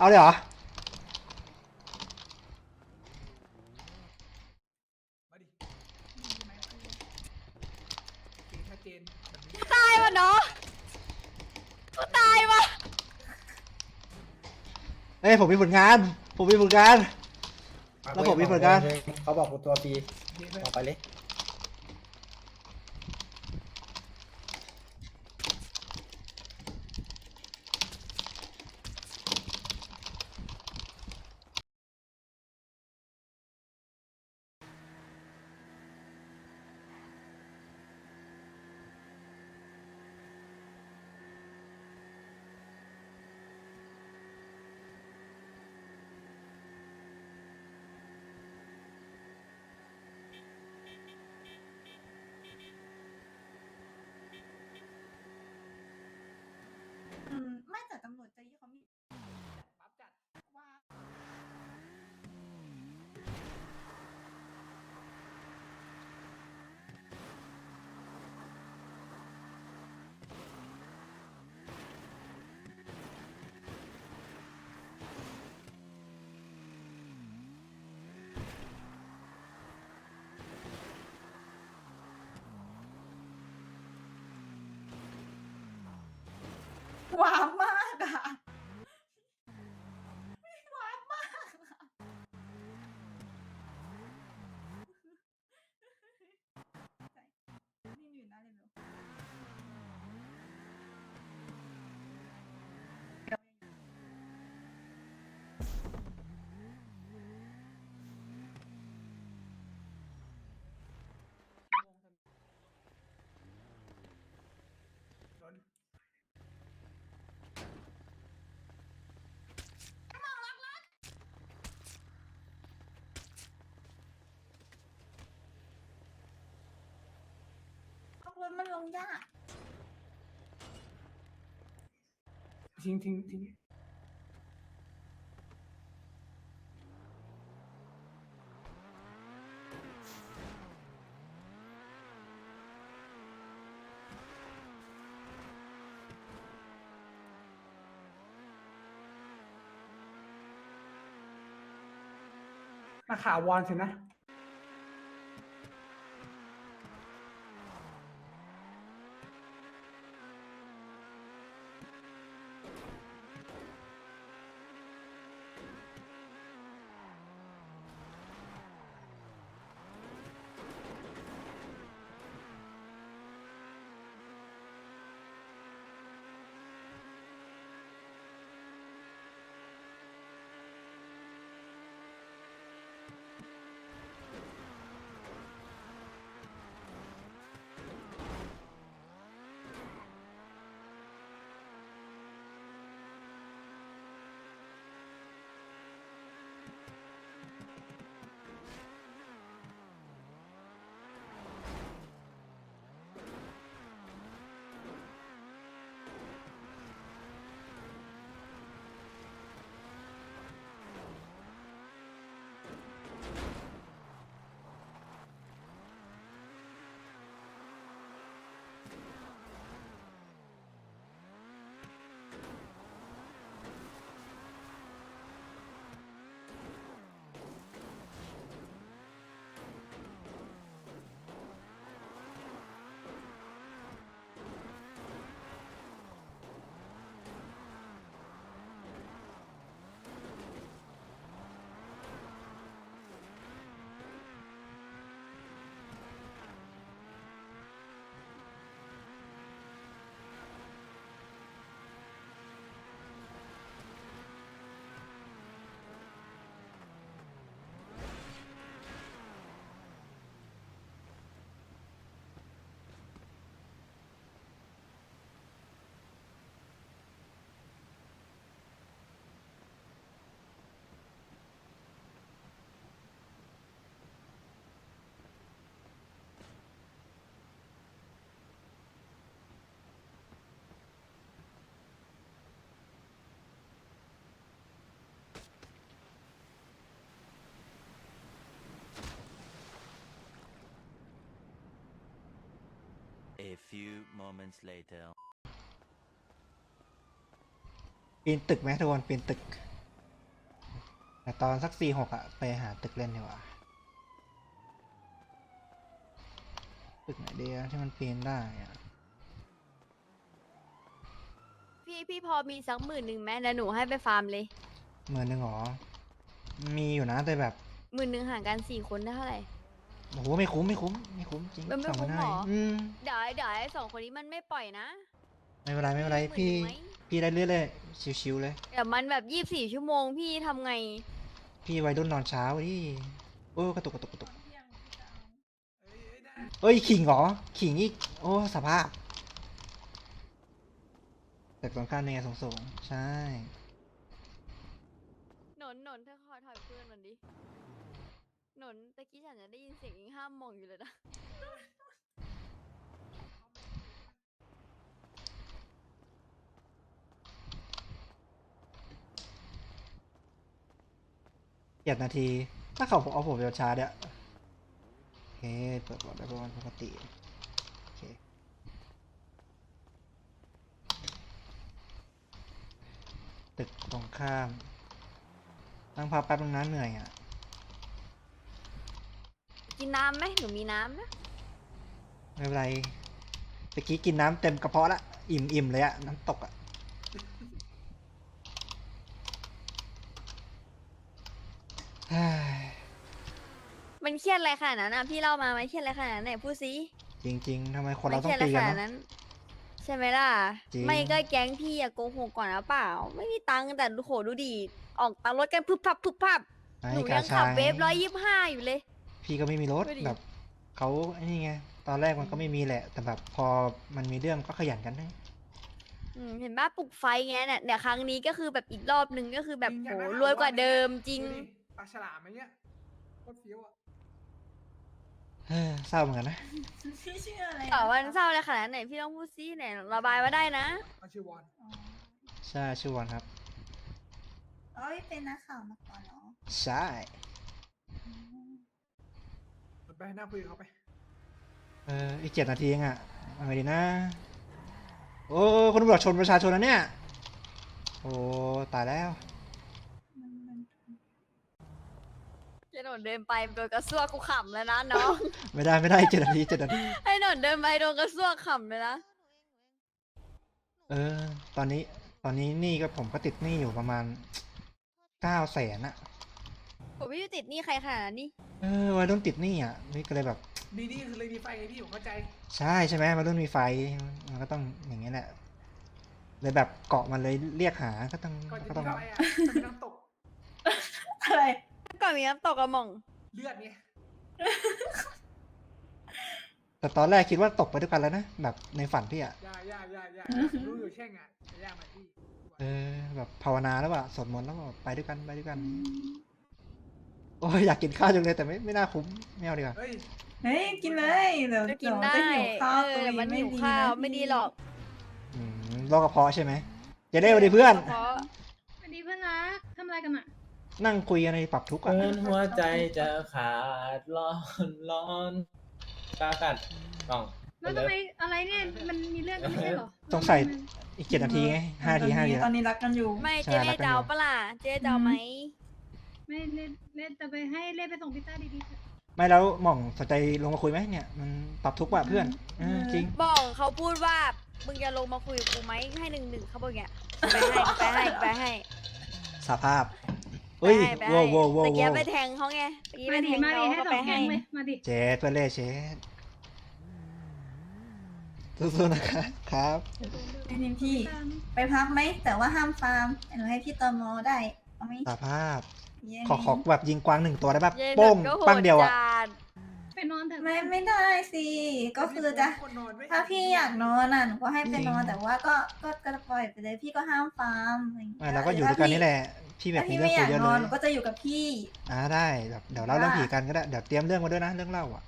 เอาเลยเหรอ มาดิใช่ไหมสีชัดเจนแบบนี้ตายวะเนาะกูตายวะเอ้ยผมมีผลงาน ผมมีผลงาน แล้วผมมีผลงาน เขาบอกกูตัวฟรีเห็นไหมออกไปเลย อืมไม่แต่ตำรวจใจยี่เขามี ปั๊บจัด ว่า ว้าวมากอะว้าวมากอะนี่อยู่หน้าเลเวล โดน เอารถ มันลงยากทิ้งทิ้งทิ้งมาข่าววอนสินะ A few moments later. ปีนตึกไหมทุกคนปีนตึก แต่ตอนสักสี่หกอะไปหาตึกเล่นดีกว่า ตึกไหนดีอะที่มันปีนได้อะพี่พี่พอมีสักหมื่นหนึ่งไหมแล้วหนูให้ไปฟาร์มเลยหมื่นหนึ่งหรอ มีอยู่นะแต่แบบหมื่นหนึ่งห่างกันสี่คนได้เท่าไหร่ โอ้โหไม่คุ้มไม่คุ้มไม่คุ้มจริงมันไม่สองคุ้มพันหรห้าออื มเดี๋ยวไอ้เดี๋ยวไอ้สองคนนี้มันไม่ปล่อยนะไม่เป็นไรไม่เป็นไรหพี่นึ่งไหมพี่ได้เรื่อยเลยชิวๆเลย เดี๋ยวมันแบบยี่สิบสี่ชั่วโมงพี่ทำไง พี่วัยรุ่นนอนเช้าดิโอ้กระตุกกระตุกกระตุกเที่ยงพี่จะเอาเอ้ยเอ้ยได้เอ้ยขิงเหรอขิงอีกโอ้สภาพแต่ตรงข้ามนี่ไงสูงๆใช่ หนนหนนเธอคอยถอยเพื่อนมันดิ หนนตะกี้ฉันจะได้ยินเสียงเองห้ามมองอยู่เลยนะเจ็ดนาที ถ้าเขาเอาผมไปชาร์จเนี่ยโอเคเปิดบอร์ดได้ประมาณปกติ โอเค ตึกตรงข้าม ตั้งพักแป๊บนึงนะเหนื่อยอะ กินน้ำไหมหนูมีน้ำนะไม่เป็นไรตะกี้กินน้ำเต็มกระเพาะละ อิ่มอิ่มเลยอะน้ำตกอะเฮ้ยมันเครียดอะไรขนาดนั้นอะพี่เล่ามามันเครียดอะไรขนาดนั้นไหนพูดสิจริง ๆทำไมคนมัเราต้เคองรียดอะไรตีขกันนาดเนอะ นั้น ใช่ไหมล่ะ จริง ไม่ก็แก๊งพี่อะโกหกก่อนนะเปล่า ไม่มีตังค์แต่ดูโหดูดี ออกตังค์รถกันพึบพับพึบพับไอ้หนูกายังชาขับไงเวฟร้อยยี่ห้าอยู่เลย พี่ก็ไม่มีรถดูดิแบบเขาไอ้นี่ไงตอนแรกมันก็ไม่มีแหละ แต่แบบพอมันมีเรื่องก็ขยันกันได้อืมเห็นบ้าปลุกไฟไงเนี่ยเดี๋ยวครั้งนี้ก็คือแบบอีกรอบหนึ่งก็คือแบบจริงโหอยากได้รวยกว่าถาวรเดิมจริงดูดิปลาฉลามอะไรเงี้ยโคตรเฟี้ยวอะเฮ้ยเศร้าเหมือนกันนะพี่ชื่ออะไรแต่าวันเศร้าอะไรขนาดไหนพี่ต้องพูดซิไหนระบายมาได้นะมันชื่อวอนอ๋อใช่ชื่อวันครับอ๋อพี่เป็นนักข่าวมาก่อนเหรอใช่อืม ไปนั่งคุยกับเขาไป เอออีกเจ็ดนาทีเองอะเอาไงดีนะ โอ้คนตำรวจชนประชาชนนะเนี่ย โอ้ตายแล้วมันมันเจหนนเดินไปโดนกระซวกกูขำแล้วนะน้อง ไม่ได้ไม่ได้เจ็ดนาทีเจ็ดนาทีให้หนนเดินไปโดนกระซวกขำเลยนะเออ ตอนนี้ ตอนนี้หนี่ก็ผมก็ติดหนี้อยู่ประมาณเก้าแสนอะ ผมพี่ติดหนี่ใครขนาดนั้นนี่เออวัยรุ่นติดหนี้อะนี่ก็เลยแบบดีนี่คือเลยมีไฟไงพี่ผมเข้าใจใช่ใช่ไหมวัยรุ่นมีไฟมันก็ต้องอย่างเงี้ยแหละเลยแบบเกาะมันเลยเรียกหาก็ต้องก่อนจะก็มีต้องไฟอะจะมีน้ำตกอะไรก่อนมีน้ำตกกระหม่องเลือดไงแต่ตอนแรกคิดว่าตกไปด้วยกันแล้วนะแบบในฝันพี่อะยาย่าย่าย่ารู้อยู่แช่งอะย่ามาพี่เออแบบภาวนาแล้วว่าสวดมนต์แล้วก็ไปด้วยกันไปด้วยกัน โอ้ยอยากกินข้าวจังเลยแต่ไม่ไม่น่าคุ้มไม่เอาดีกว่า เฮ้ยเฮ้ยกินเลยเดี๋ยวจะกินเยวได้จะหิวข้าวเอตัวอเองมันไม่หิวดีข้าวนะไม่ดีพี่หรอกอืมโรคกระเพาะใช่ไหมจะได้วันดีเพื่อน เพราะสวัสดีเพื่อนรักทำอะไรกันอะนั่งคุยกันในปรับทุกข์อะเหมือนหัวใจจะขาดร้อนร้อนตากัดกล่องแล้วทำไมอะไรเนี่ยมันมีเรื่องกันไม่ใช่เหรอสงสัย อีกเจ็ดนาทีไงห้านาทีห้านาทีตแล้อวนนี้รักกันอยู่ ไม่ใช่เจ๊รักกันอยู่เจ้าปะล่ะเจ๊เจ้าไหม ไม่เล่นเล่นจะไปให้เล่นไปส่งพิซซ่าดีๆเถอะไม่แล้วหม่องสนใจลงมาคุยไหมเนี่ยมันปรับทุกข์ว่ะเพื่อนเออจริงบอกเขาพูดว่า มึงจะลงมาคุยกับกูไหมให้หนึ่งหนึ่งเขาบอกอย่างเงี้ยไปให้ไปให้ไปให้ สภาพเฮ้ยไปให้ไปโว้ให้วโว้วโว้วตะเกียบโว้ไปวแทงเขาไงตะกี้ไปมาแทดิงมาเขาดิให้ก็สอไปงแกให้ งเลยมาดิเจสเพื่อนเล่เชสสู้ๆนะครับครับนี่พี่ ไปพักไหม แต่ว่าห้ามฟาร์มหนูให้พี่ตอมอได้ เอาไหมสภาพเย้ ขอขอแบบยิงกวางหนึ่งตัวได้แบบเย็นโป้งก็โหปังเดียวอะจัดไปนอนเถอะไม่ไม่ได้สิ ก็คือจะคนนอนไม่ถ้าพี่อยากนอนอะหนูก็ให้ไปนอนจริงแต่ว่าก็ก็ก็ปล่อยไปเลยพี่ก็ห้ามฟาร์มอะไรอย่างเงี้ไม่ยเราก็อยู่ด้วยกันนี่แหละพี่แบบถ้ามีพี่เรื่องไม่อคุยายกเยอะนเลอนยหนูก็จะอยู่กับพี่ อ่าได้แบบเดี๋ยวเล่าเรื่องผีกันก็ได้เดี๋ยวเตรียมเรื่องมาด้วยนะเรื่องเล่าอะ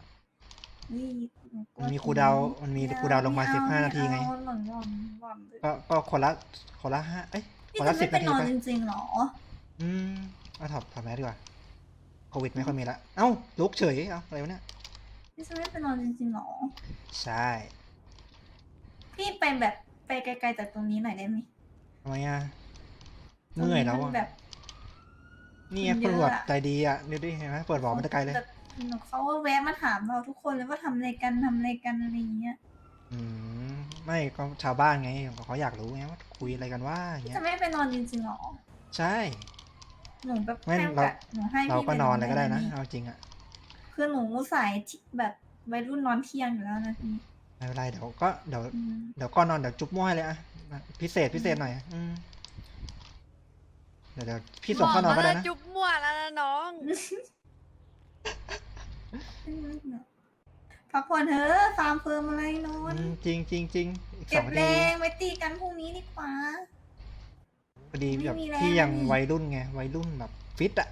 นี่หนูกลัวมันมีครูดาวมันมีไเอครูดาวลงมาไเอ15นาทีไงม่เอาหล่อนหล่อนหล่อนเลยก็ก็คนละคนละห้าเอ้ยพี่คนจะละสิไม่บไปนาทีนอนไปจริงๆหรอ อืม เอาถอดถอดแมสดีกว่าโควิดไม่ค่อยมีละ เอ้าลุกเฉย เอ้าอะไรวะเนี่ย พี่จะไม่ไปนอนจริงๆหรอ ใช่พี่ไปแบบไปไกลๆจากตรงนี้หน่อยได้ไหมทำไมอะเมื่อยแล้วตรงนี้อะมันแบบนี่ไงมันตำเยรวจอะอะใจดีอะนี่ดิเห็นไหมเปิดบอกมันจะไกลเลยแต่หนูเขาก็แวะมาถามเราทุกคนเลยว่าทำอะไรกันทำอะไรกันอะไรอย่างเงี้ย อืม ไม่ก็ชาวบ้านไงเขาอยากรู้ไงว่าคุยอะไรกันว่าอย่างเงี้ยจะไม่ไปนอนจริงๆหรอ ใช่ หนูแบบไม่ให้เราแบบหนูให้เราพี่ก็ไปนอนอะไรก็ได้นะพี่เอาจริงอะคือหนูสายที่แบบวัยรุ่นนอนเที่ยงอยู่แล้วนะพี่ไม่เป็นไรเดี๋ยวก็เดี๋ยวอืมเดี๋ยวก่อนนอนเดี๋ยวจุ๊บม้วยเลยอะพิเศษพิเศษหน่อยอืมเดี๋ยวเดี๋ยวพี่ส่งเข้านอนก็ได้หมนะมาจุ๊บมั่วแล้วนะน้อง พักผ่อนเถอะฟาร์มเฟิร์มอะไรนอน อืมจริงจริงจริงอีกสเก็อบงนาแรทีงไว้ตีกันพรุ่งนี้ดีกว่า พอดีแบบไม่มีแรง พี่ยังนี่วัยรุ่นไงวัยรุ่นแบบฟิตอะ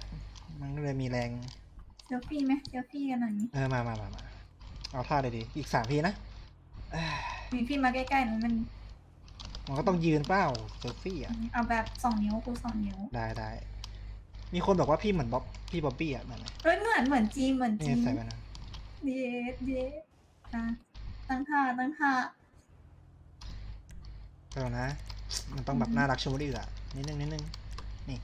มันก็เลยมีแรง เซลฟี่ไหมเซลฟี่กันหน่อยนี้เออมามามามาเอาท่าเลยดีอีกสามทีนะเอ้ยมีพี่มาใกล้ๆหนูมันมันก็ต้องยืนเปล่าเซลฟี่อะ เอาแบบสองนิ้วคูสองนิ้วได้ได้มีคนบอกว่าพี่เหมือนบ๊อบพี่บ๊อบบี้อะเหมือนไหมเฮ้ยเหมือนเหมือนจีนเหมือนนี่จีนใส่ไปนะเดดเดดอะตั้งท่าตั้งท่าก็นะ มันต้องแบบอือฮึน่ารักชมพู่อะ นิดนึงนิดนึงนี่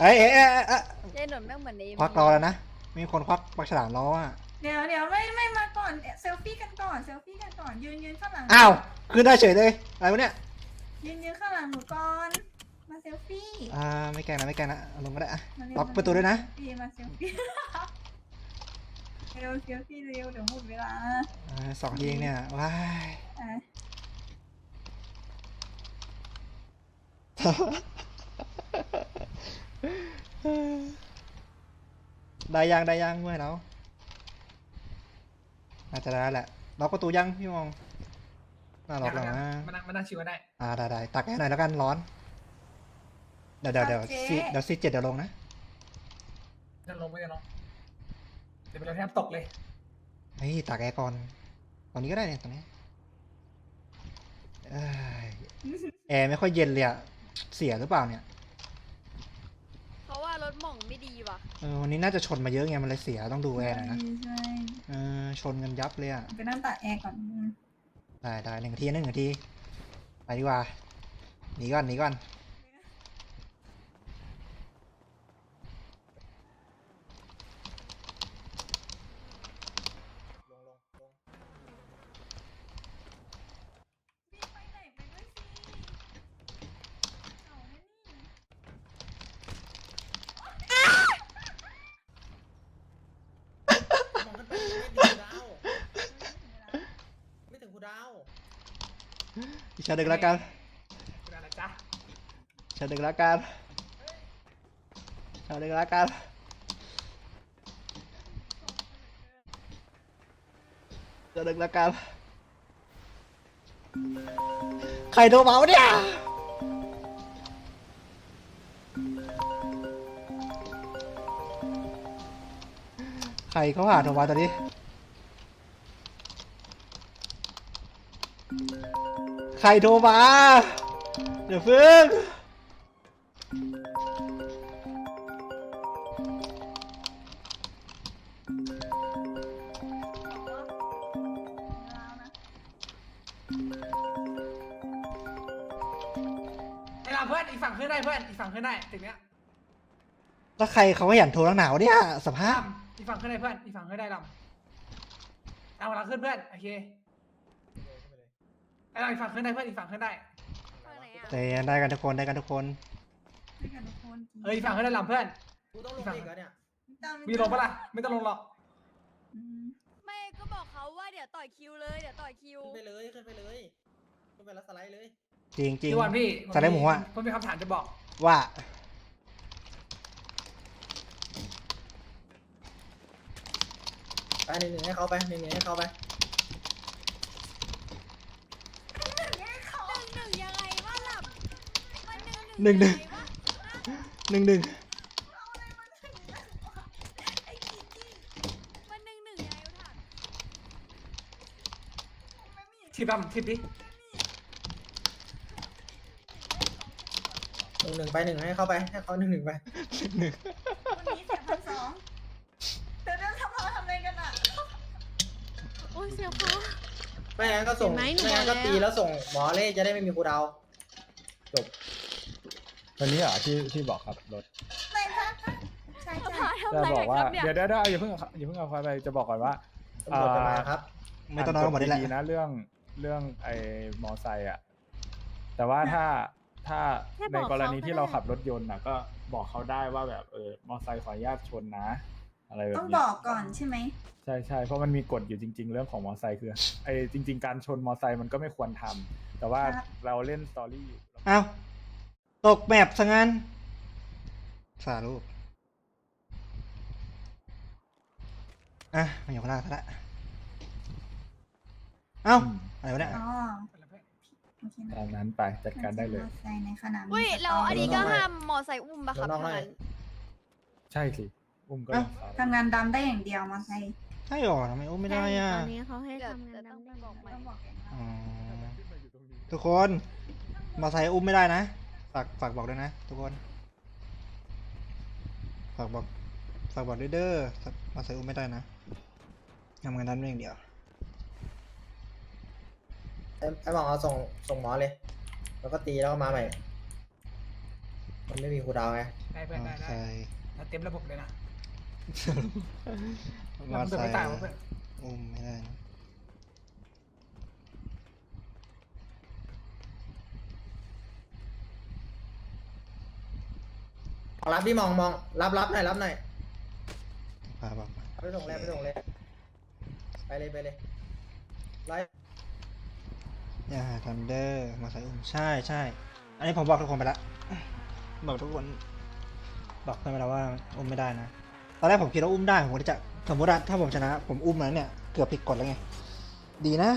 เอ้ยเอ้ยเอ้ยเอ้ยเอ้ยเจ๊หนุนแม่งเหมือนใน ควักรอแล้วนะ มีคนควักปากฉลามรออะเดี๋ยวเดี๋ยวไม่ไม่มาก่อนเซลฟี่กันก่อนเซลฟี่กันก่อนยืนยืนข้างหลังอ้าวขึ้นได้เฉยเลยอะไรวะเนี่ยยืนยืนข้างหลังหนูก่อนมาเซลฟี่อ่าไม่แกล้งนะไม่แกล้งนะเอาลงก็ได้อะ มาเร็วล็อกประตูด้วยนะเซลฟี่มาเซลฟี่เร็วเซลฟี่เร็วเดี๋ยวหมดเวลาอ่าสองทีเองเนี่ยว้ายอะ ได้ยังได้ยังเมื่อแล้วน่าจะได้แหละล็อกประตูยังพี่มองน่าล็อกแล้วนะมานั่งมานั่งชิวกันได้ อ่าได้ได้ตักให้หน่อยแล้วกันร้อน เดี๋ยวเดี๋ยวเดี๋ยวซีเดี๋ยวซีเจ็ดเดี๋ยวลงนะจะลงไม่จะลงเดี๋ยวเราแทบตกเลยเฮ้ยตักแอร์ก่อนตอนนี้ก็ได้เนี่ยตอนนี้เอ้ยแอร์ไม่ค่อยเย็นเลยอะ เสียหรือเปล่าเนี่ย เพราะว่ารถหม่องไม่ดีว่ะ เออวันนี้น่าจะชนมาเยอะไงมันเลยเสียต้องดูแอร์หน่อยนะใช่เออชนกันยับเลยอะไปนั่งตากแอร์ก่อนอืมได้ได้หนึ่งนาทีหนึ่งนาทีไปดีกว่าหนีก่อนหนีก่อน พี่ไปไหนไปด้วยสิเอาแน่นี่ มองขึ้นไปไม่ถึงคูดาว ไม่ถึงคูดาว อีกชาดึกแล้วกันคุณอะไรจ๊ะชาดึกแล้วกันชาดึกแล้วกันชาดึกแล้วกันใครโทรมาวะเนี่ยใครเขาหาโทรมาตอนนี้ ใครโทรมาเดี๋ยวพึ่งไอ้เราเพื่อนอีกฝั่งขึ้นได้เพื่อนอีกฝั่งขึ้นได้ตึกเนี้ยแล้วใครเขาขยันโทรตั้งหนาวะเนี่ยสภาพ ลำอีกฝั่งขึ้นได้เพื่อนอีกฝั่งขึ้นได้ลำเอาเราขึ้นเพื่อนโอเค ไอ้เราอีกฝั่งขึ้นได้เพื่อนอีกฝั่งขึ้นได้ฝั่งไหนอะแต่ได้กันทุกคนได้กันทุกคนไปกันทุกคนจริงเอออีกฝั่งขึ้นได้ลำเพื่อน กูต้องลงอีกแล้วเนี่ย มีลงปะล่ะไม่ต้องลงหรอกอืมไม่ก็บอกเขาว่าเดี๋ยวต่อยคิวเลยเดี๋ยวต่อยคิว ขึ้นไปเลยขึ้นไปเลยขึ้นไปแล้วสไลด์เลยจริงจริง พี่วันพี่สไลด์หมูอะ ผมมีคำถามจะบอก ว่าไปหนึ่งหนึ่งให้เขาไปหนึ่งหนึ่งให้เขาไป หนึ่งหนึ่งยังไงวะหลับ มันหนึ่งหนึ่งหนึ่งยังไวะหนึ่งหนึ่งมันหนึ่งหนึ่งยังไงวะถามทิปลำทิปดิหนึ่งหนึ่งไปหนึ่งให้เขาไปให้เขาหนึ่งหนึ่งไปหนึ่งวันนี้เสียพันสองเดี๋ยวเดี๋ยวทำเราทำอะไรกันอะโอ้ยเสียฟ้าไม่งั้นก็ส่งเห็นไหมหนูไม่งั้นก็บอกแล้ว ตีแล้วส่งหมอเลยจะได้ไม่มีคูดาวจบ วันนี้เหรอที่ที่บอกขับรถไม่พักนะใช่จะใช่พาทำจะอะไรบอกว่าครับเนี่ยเดี๋ยวเดี๋ยวเดี๋ยวอย่าเพิ่งอย่าเพิ่งเอาควายไปจะบอกก่อนว่าตำรวจจะมาครับ ไม่ต้องนอนกันหมดนี่แหละดีๆนะเรื่องเรื่องไอ้มอไซค์อะแต่ว่าถ้าถ้าแค่ในบอกกรณีเขาก็ที่เราได้ขับรถยนต์น่ะก็บอกเขาได้ว่าแบบเออมอไซค์ขออนุญาตชนนะ อะไรแบบต้องนี้บอกก่อนใช่ไหมใช่ใช่เพราะมันมีกฎอยู่จริง ๆ เรื่องของมอไซค์คือไอ้จริง ๆ การชนมอไซค์มันก็ไม่ควรทำแต่ว่าครับเราเล่นสตอรี่อยู่เอา ตกแมปซะงั้น สารูปอะมันอยู่ข้างล่างซะละเอ้าอืมอะไรวะเนี่ยอ๋อไปแล้วเพื่อนโอเคนะตามนั้นไปจัดการได้เลยมอไซค์ในขณะมีอุ้ยสตแล้วอันนี้ก็รี่ห้ามมอไซค์อุ้มปะครับเดี๋ยวนอกหน่ทางอยนั้นใช่สิอุ้มก็เอ้าต้องสาวทำงานดำได้อย่างเดียวมอไซค์ใช่หรอทำไมอุ้มไม่ได้อะตอนนี้เขาให้ทำงานดำได้บอกใหม่ต้องบอกอย่างนั้นอ๋อทุกคน มาใส่อุ้มไม่ได้นะ ฝากฝากบอกด้วยนะ ทุกคน ฝากบอกฝากบอกด้วยเด้อมาใส่อุ้มไม่ได้นะทำงานนั้นเองเดียวไอ้ไอ้หมองเอาส่งส่งหมอเลย แล้วก็ตีแล้วก็มาใหม่ มันไม่มีครูดาวไงได้เพื่อนได้มาได้ใส่เราเต็มระบบเลยนะมาเราเดินใส่ไม่ตายวะเพื่อนอุ้มไม่ได้นะ รับที่มองมองรับรับหน่อยรับหน่อยพาบอกมาไปส่งเลยไปส่งเลยไปเลยไปเลยไล่อย่าหาทันเดอร์มาใส่อุ้มใช่ใช่อันนี้ผมบอกทุกคนไปละบอกทุกคนบอกเพื่อนไปแล้วว่าอุ้มไม่ได้นะตอนแรกผมคิดว่าอุ้มได้ผมก็จะสมมติว่าถ้าผมชนะ ผมอุ้มแล้วเนี่ยเกือบผิดกฎแล้วไงดีนะ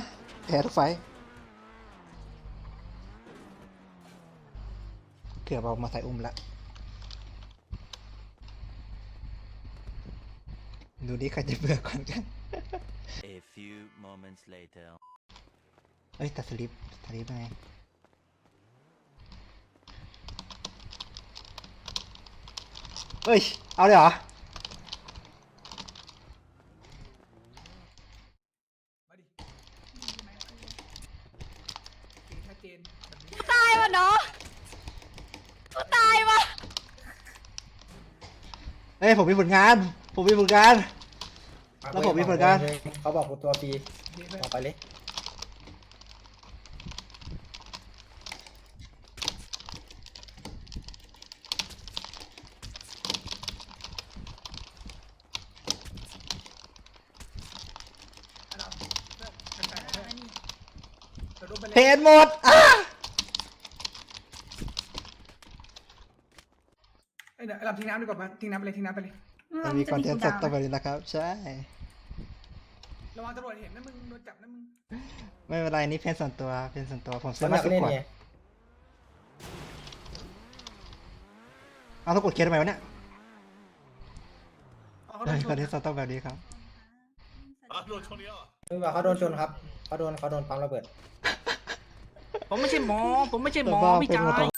แพ้ทุกไฟท์เกือบเอามาใส่อุ้มละ ดูดิใครจะเบื่อก่อนกัน A few moments later. เอ้ยแต่สลิปสลิปไงเอ้ย เอาเลยเหรอมาดิสีชัดเจนแบบนี้ตายวะเนาะตายวะเอ้ย ผมมีผลงาน ผมมีผลงานแล้วผมมีผลงานเขาบอกกูตัวฟรีเดี๋ยวเพื่อไปเลยเพนแปลกๆเพื่อนเราดูไปเลยเพจหมดอะเอ้เดี๋ยวเราทิ้งน้ำดีกว่ามาทิ้งน้ำไปเลยทิ้งน้ำไปเลย มันมีคอนเทนต์สดต่อไปนี้นะครับ ใช่ ระวังตำรวจเห็นนะมึงโดนจับนะมึงไม่เป็นไรนี่เพจส่วนตัวเพจส่วนตัวผมซื้มัอนมานักสิบเล่นขวดไงเอาต้องกดเคสทำไมวะเนี่ยเอาเขาเฮ้ยโดคอนนเทชนนต์สดต้องแบบนี้ครับมึงบอกเขาโดนชนครับเขาโดนเขาโดนปั๊มระเบิด ผมไม่ใช่หมอ ผมไม่ใช่หมอแต่ว่าพี่เป็นจาหมอย